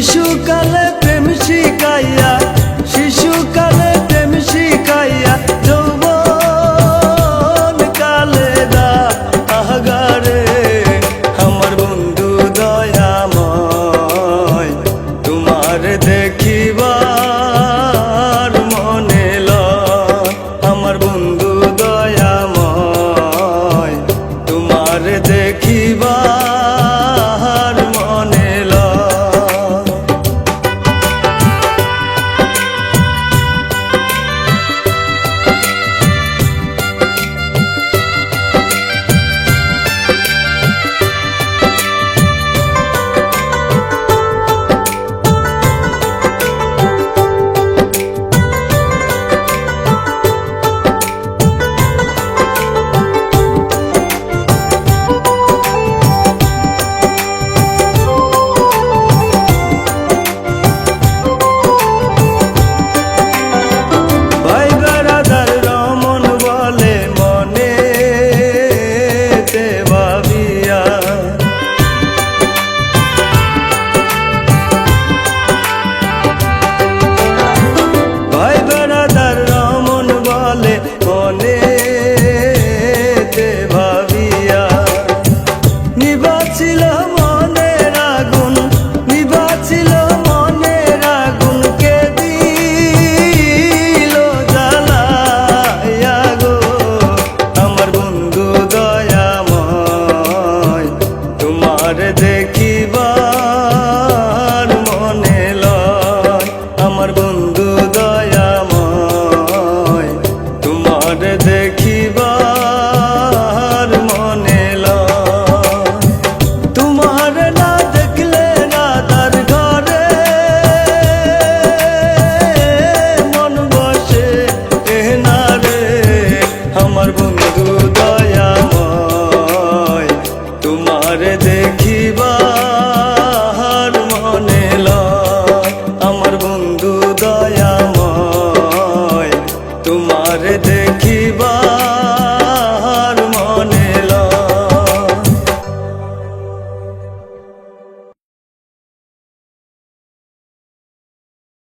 শিশুকালে প্রেম শিখাইয়া, শিশুকালে প্রেম শিখাইয়া যৌবন কালে দা আহগারে। আমার বন্ধু দয়াময়, তোমার দেখিবার মনে ল আমার বন্ধু দয়াময়, তোমার দেখিবার